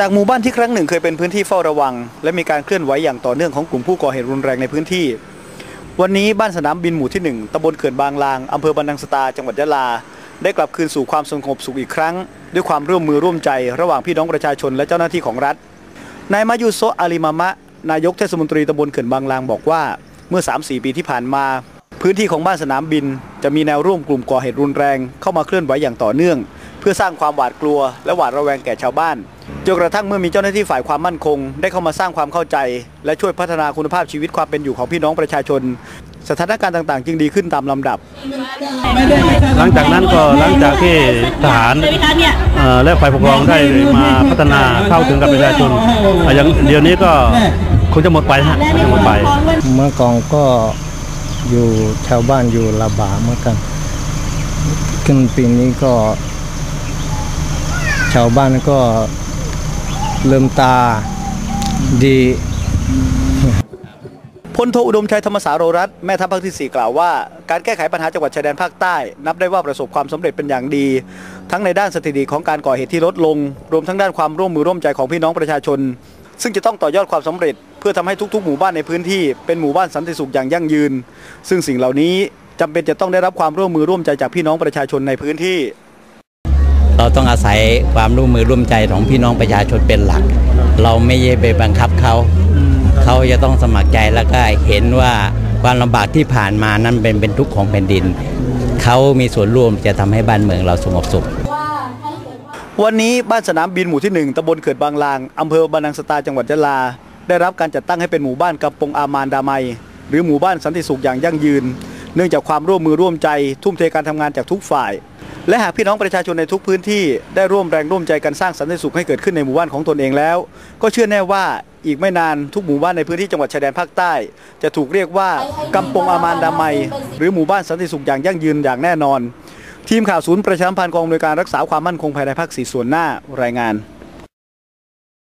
จากหมู่บ้านที่ครั้งหนึ่งเคยเป็นพื้นที่เฝ้าระวัง และมีการเคลื่อนไหวอย่างต่อเนื่องของกลุ่มผู้ก่อเหตุรุนแรงในพื้นที่ วันนี้บ้านสนามบินหมู่ที่ 1ตำบลเขื่อนบางลางอำเภอบันดังสตาจังหวัดยะลา ได้กลับคืนสู่ความสงบสุขอีกครั้ง ด้วยความร่วมมือร่วมใจ ระหว่างพี่น้องประชาชนและเจ้าหน้าที่ของรัฐนายมายุโซอาลีมามะ นายกเทศมนตรีตำบลเขื่อนบางลางบอกว่าเมื่อ 3-4 ปีที่ผ่านมา พื้นที่ของบ้านสนามบิน จะมีแนวร่วมกลุ่มก่อเหตุรุนแรง เข้ามาเคลื่อนไหวอย่างต่อเนื่อง พื่อสร้างความหวาดกลัว และหวาดระแวงแก่ชาวบ้านจนกระทั่งเมื่อมีเจ้าหน้าที่ฝ่ายความมั่นคง ได้เข้ามาสร้างความเข้าใจ และช่วยพัฒนาคุณภาพชีวิตความเป็นอยู่ของพี่น้องประชาชน สถานการณ์ต่างๆ จึงดีขึ้นตามลำดับ หลังจากนั้นก็หลังจากที่ทหารเอ่อและฝ่ายปกครองได้มาพัฒนาเข้าถึงกับประชาชนอะอย่างเดี๋ยวนี้ก็คงจะหมดไปฮะคงจะหมดไป เมื่อก่อนก็อยู่ชาวบ้านอยู่ลำบากเหมือนกันขึ้นปีนี้ก็ชา วบ้านก็เริ่มตาดีพลโทอุดมชัยธรรมสาโรรัตแม่ทัพภาคที่ 4 กล่าวว่า การแก้ไขปัญหาจังหวัดชายแดนภาคใต้ นับได้ว่าประสบความสำเร็จเป็นอย่างดี ทั้งในด้านสถิติของการก่อเหตุที่ลดลง รวมทั้งด้านความร่วมมือร่วมใจของพี่น้องประชาชน ซึ่งจะต้องต่อยอดความสำเร็จ เพื่อทำให้ทุก ๆ หมู่บ้านในพื้นที่เป็นหมู่บ้านสันติสุขอย่างยั่งยืน ซึ่งสิ่งเหล่านี้จำเป็นจะต้องได้รับความร่วมมือร่วมใจจากพี่น้องประชาชนในพื้นที่ เราต้องอาศัยความร่วมมือร่วมใจของพี่น้องประชาชนเป็นหลัก เราไม่ได้ไปบังคับเขา เขาจะต้องสมัครใจแล้วก็เห็นว่าความลำบากที่ผ่านมานั้นเป็นเป็นทุกข์ของแผ่นดิน เขามีส่วนร่วมจะทำให้บ้านเมืองเราสงบสุขวันนี้บ้านสนามบินหมู่ที่ 1ตำบลเขื่อนบางลาง อำเภอบันนังสตาจังหวัดยะลา ได้รับการจัดตั้งให้เป็นหมู่บ้านกำปงอามานดามัย หรือหมู่บ้านสันติสุขอย่างยั่งยืน เนื่องจากความร่วมมือร่วมใจ ทุ่มเทการทำงานจากทุกฝ่าย และหากพี่น้องประชาชนในทุกพื้นที่ได้ร่วมแรงร่วมใจกันสร้างสันติสุขให้เกิดขึ้นในหมู่บ้านของตนเองแล้ว ก็เชื่อแน่ว่าอีกไม่นานทุกหมู่บ้านในพื้นที่จังหวัดชายแดนภาคใต้ จะถูกเรียกว่ากำปงอามานดามัย หรือหมู่บ้านสันติสุขอย่างยั่งยืนอย่างแน่นอน ทีมข่าวศูนย์ประชาสัมพันธ์กองอำนวยการรักษาความมั่นคงภายในภาคสี่ส่วนหน้ารายงาน